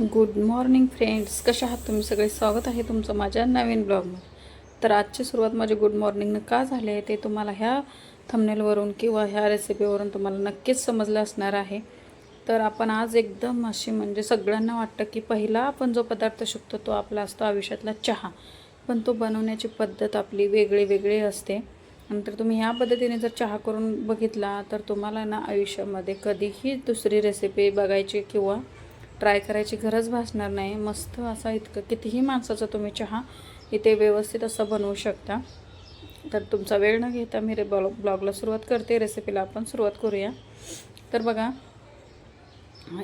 Good morning friends कशा आहात तुम्ही? सगळे स्वागत आहे तुमचं माझ्या नवीन ब्लॉगमध्ये तर आजची सुरुवात माझी गुड मॉर्निंगनं का झाली आहे ते तुम्हाला ह्या थंबनेलवरून किंवा ह्या रेसिपीवरून तुम्हाला नक्कीच समजलं असणार आहे. तर आपण आज एकदम अशी म्हणजे सगळ्यांना वाटतं की पहिला आपण जो पदार्थ शिकतो तो आपला असतो आयुष्यातला चहा. पण तो बनवण्याची पद्धत आपली वेगळी वेगळी असते. नंतर तुम्ही ह्या पद्धतीने जर चहा करून बघितला तर तुम्हाला ना आयुष्यामध्ये कधीही दुसरी रेसिपी बघायची किंवा ट्राय करायची गरज भासणार नाही. मस्त असा इतकं कितीही माणसाचा तुम्ही चहा इथे व्यवस्थित असं बनवू शकता. तर तुमचा वेळ न घेता मी रे ब्लॉग ब्लॉगला सुरुवात करते. रेसिपीला आपण सुरुवात करूया. तर बघा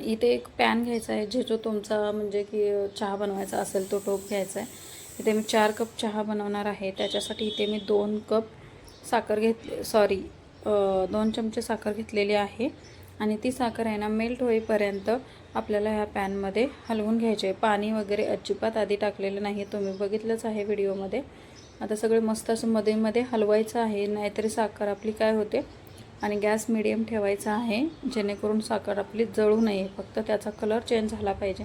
इथे एक पॅन घ्यायचा आहे जे जो तुमचा म्हणजे की चहा बनवायचा असेल तो टोप घ्यायचा आहे. इथे मी चार कप चहा बनवणार आहे. त्याच्यासाठी इथे मी दोन कप साखर घेतले सॉरी दोन चमचे साखर घेतलेली आहे. आणि ती साखर आहे ना मेल्ट होईपर्यंत आपल्याला ह्या पॅनमध्ये हलवून घ्यायचे पाणी वगैरे अजिबात आधी टाकलेलं नाही तुम्ही बघितलंच आहे व्हिडिओमध्ये. आता सगळे मस्त असं मध्ये मध्ये हलवायचं आहे. नाहीतरी साखर आपली काय होते? आणि गॅस मिडियम ठेवायचा आहे. जेणेकरून साखर आपली जळू नये. फक्त त्याचा कलर चेंज झाला पाहिजे.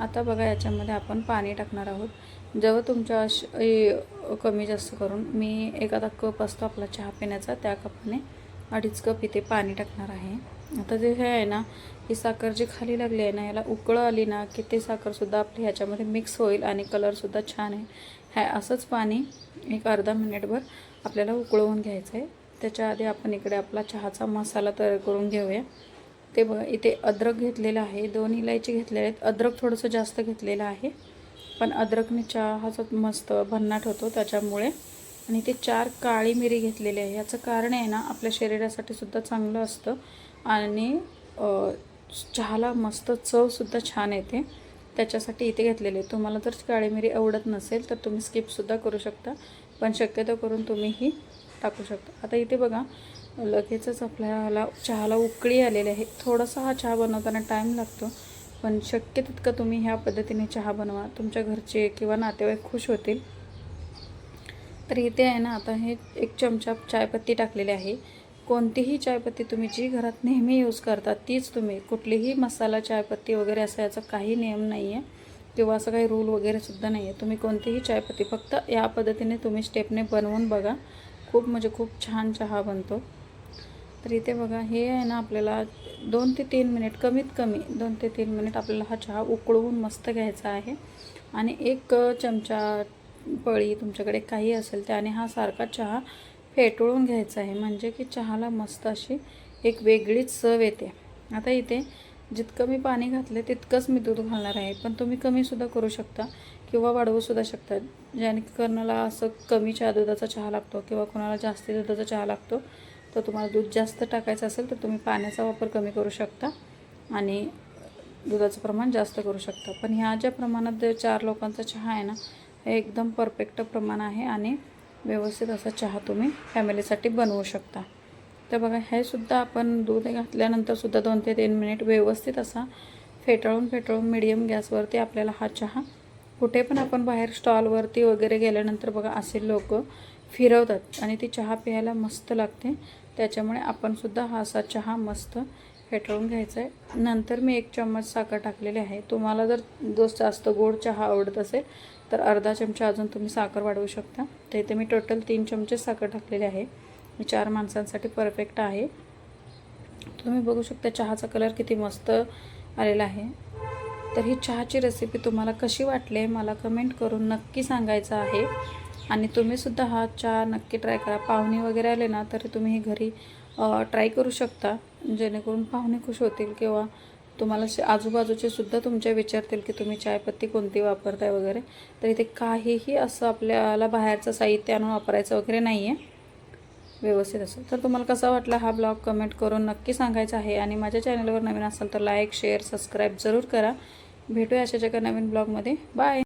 आता बघा याच्यामध्ये आपण पाणी टाकणार आहोत. जेव्हा तुमच्या अश कमी जास्त करून मी एखादा कप असतो आपला चहा पिण्याचा. त्या कपाने अडीच कप इथे पाणी टाकणार आहे. आता जे हे आहे ना ही साखर जी खाली लागली आहे ना याला उकळं आली ना की ते साखरसुद्धा आपली ह्याच्यामध्ये मिक्स होईल आणि कलरसुद्धा छान आहे. ह्या असंच पाणी एक अर्धा मिनिटभर आपल्याला उकळवून घ्यायचं आहे त्याच्या आधी आपण इकडे आपला चहाचा मसाला तयार करून घेऊया. ते बघा इथे अद्रक घेतलेलं आहे. दोन इलायची घेतलेले आहेत. अद्रक थोडंसं जास्त घेतलेलं आहे. पण अद्रकने चहाचा मस्त भन्नाट होतो त्याच्यामुळे. आणि ते चार काळी मिरी घेतलेली आहे. याचं कारण आहे ना आपल्या शरीरासाठी सुद्धा चांगलं असतं. आणि चहाला मस्त चवसुद्धा छान येते. त्याच्यासाठी इथे घेतलेले. तुम्हाला जर काळी मिरी आवडत नसेल तर तुम्ही स्किपसुद्धा करू शकता. पण शक्यतो करून तुम्हीही टाकू शकता. आता इथे बघा लगेचच आपल्याला चहाला उकळी आलेली आहे. थोडासा हा चहा बनवताना टाईम लागतो. पण शक्य तितकं तुम्ही ह्या पद्धतीने चहा बनवा. तुमच्या घरचे किंवा नातेवाईक खुश होतील. तर इथे आहे ना आता हे एक चमचा चायपत्ती टाकलेली आहे. कोणतीही चायपत्ती तुम्ही जी घरात नेहमी यूज करता तीच तुम्ही. कुठलीही मसाला चायपत्ती वगैरे असं याचा काही नियम नाही आहे किंवा असं काही रूल वगैरे सुद्धा नाही आहे तुम्ही कोणतीही चायपत्ती फक्त या पद्धतीने तुम्ही स्टेपने बनवून बघा. खूप म्हणजे खूप छान चहा बनतो. तर इथे बघा हे आहे ना आपल्याला दोन ते तीन मिनिट कमीत कमी दोन ते तीन मिनिट आपल्याला हा चहा उकळवून मस्त घ्यायचा आहे. आणि एक चमचा पळी तुमच्याकडे काही असेल त्याने हा सारखा चहा फेटळून घ्यायचं आहे. म्हणजे की चहाला मस्त अशी एक वेगळीच चव येते. आता इथे जितकं मी पाणी घातलं तितकंच मी दूध घालणार आहे. पण तुम्ही कमीसुद्धा करू शकता किंवा वाढवूसुद्धा शकता. ज्यानेकरणाला असं कमी चहा दुधाचा चहा लागतो किंवा कोणाला जास्ती दुधाचा चहा लागतो तर तुम्हाला दूध जास्त टाकायचं असेल तर तुम्ही पाण्याचा वापर कमी करू शकता आणि दुधाचं प्रमाण जास्त करू शकता. पण ह्या ज्या प्रमाणात चार लोकांचा चहा आहे ना हे एकदम परफेक्ट प्रमाण आहे आणि व्यवस्थित असा चहा तुम्ही फॅमिलीसाठी बनवू शकता. तर बघा हे सुद्धा आपण दूध घातल्यानंतर सुद्धा दोन ते तीन मिनिट व्यवस्थित असा फेटाळून फेटाळून मिडियम गॅसवरती आपल्याला हा चहा कुठे पण आपण बाहेर स्टॉलवरती वगैरे गेल्यानंतर बघा असे लोक फिरवतात आणि ती चहा प्यायला मस्त लागते. त्याच्यामुळे आपणसुद्धा हा असा चहा मस्त फेटळून घ्यायचा आहे नंतर मी एक चम्मच साखर टाकलेली आहे. तुम्हाला जर जो जास्त गोड चहा आवडत असेल तर अर्धा चमचा अजून तुम्ही साखर वाढवू शकता. तर इथे मी टोटल तीन चमचे साखर टाकलेले आहे. मी चार माणसांसाठी परफेक्ट आहे. तुम्ही बघू शकता चहाचा कलर किती मस्त आलेला आहे. तर ही चहाची रेसिपी तुम्हाला कशी वाटली आहे मला कमेंट करून नक्की सांगायचं आहे. आणि तुम्हीसुद्धा हा चहा नक्की ट्राय करा. पाहुणे वगैरे आले ना तरी तुम्ही हे घरी ट्राय करू शकता. जेणेकरून पाहुणे खुश होतील किंवा तुम्हाला आजूबाजूचे सुद्धा तुमच्या विचारतील की तुम्ही चायपत्ती कोणती वापरताय वगैरे. तर इथे काहीही असं आपल्याला बाहेरचं साहित्य आणून वापरायचं वगैरे नाही आहे व्यवस्थित असं. तर तुम्हाला कसा वाटला हा ब्लॉग कमेंट करून नक्की सांगायचा आहे. आणि माझ्या चॅनलवर नवीन असाल तर लाईक शेअर सबस्क्राईब जरूर करा. भेटूया अशा एका नवीन ब्लॉगमध्ये. बाय!